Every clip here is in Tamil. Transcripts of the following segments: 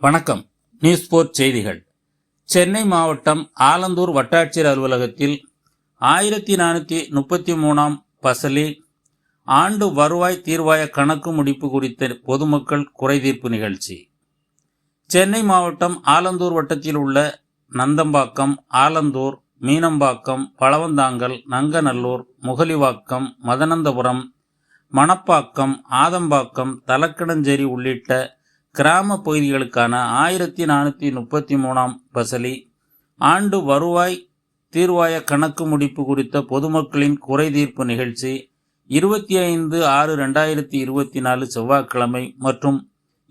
வணக்கம். நியூஸ் போர்ட் செய்திகள். சென்னை மாவட்டம் ஆலந்தூர் வட்டாட்சியர் அலுவலகத்தில் ஆயிரத்தி நானூற்றி முப்பத்தி மூணாம் பசலி ஆண்டு வருவாய் தீர்வாய கணக்கு முடிப்பு குறித்த பொதுமக்கள் குறைதீர்ப்பு நிகழ்ச்சி. சென்னை மாவட்டம் ஆலந்தூர் வட்டத்தில் உள்ள நந்தம்பாக்கம் ஆலந்தூர் மீனம்பாக்கம் பழவந்தாங்கல் நங்கநல்லூர் முகலிவாக்கம் மதனந்தபுரம் மணப்பாக்கம் ஆதம்பாக்கம் தலக்கணஞ்சேரி உள்ளிட்ட கிராம பகுதிகளுக்கான ஆயிரத்தி நானூற்றி முப்பத்தி மூணாம் பசலி ஆண்டு வருவாய் தீர்வாய கணக்கு முடிப்பு குறித்த பொதுமக்களின் குறைதீர்ப்பு நிகழ்ச்சி இருபத்தி ஐந்து ஆறு ரெண்டாயிரத்தி இருபத்தி நாலு செவ்வாய்க்கிழமை மற்றும்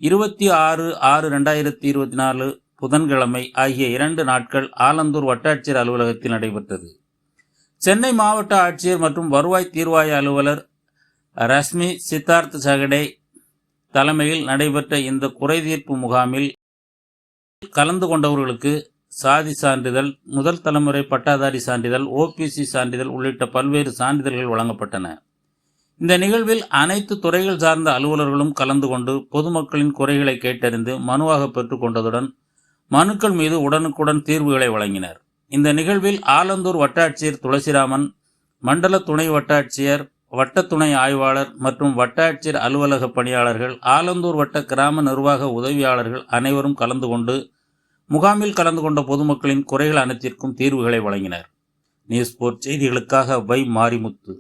இருபத்தி ஆறு ஆறு ரெண்டாயிரத்தி இருபத்தி நாலு புதன்கிழமை ஆகிய இரண்டு நாட்கள் ஆலந்தூர் வட்டாட்சியர் அலுவலகத்தில் நடைபெற்றது. சென்னை மாவட்ட ஆட்சியர் மற்றும் வருவாய் தீர்வாய அலுவலர் ரஷ்மி சித்தார்த் சகடே தலைமையில் நடைபெற்ற இந்த குறைதீர்ப்பு முகாமில் கலந்து கொண்டவர்களுக்கு சாதி சான்றிதழ் முதல் தலைமுறை பட்டாதாரி சான்றிதழ் ஓபிசி சான்றிதழ் உள்ளிட்ட பல்வேறு சான்றிதழ்கள் வழங்கப்பட்டன. இந்த நிகழ்வில் அனைத்து துறைகள் சார்ந்த அலுவலர்களும் கலந்து கொண்டு பொதுமக்களின் குறைகளை கேட்டறிந்து மனுவாக பெற்றுக்கொண்டதுடன் மனுக்கள் மீது உடனுக்குடன் தீர்வுகளை வழங்கினர். இந்த நிகழ்வில் ஆலந்தூர் வட்டாட்சியர் துளசிராமன் மண்டல துணை வட்டாட்சியர் வட்ட துணை ஆய்வாளர் மற்றும் வட்டாட்சியர் அலுவலக பணியாளர்கள் ஆலந்தூர் வட்ட கிராம நிர்வாக உதவியாளர்கள் அனைவரும் கலந்து கொண்டு முகாமில் கலந்து கொண்ட பொதுமக்களின் குறைகள் அனைத்திற்கும் தீர்வுகளை வழங்கினர். நியூஸ்போர்ட் செய்திகளுக்காக வை மாரிமுத்து.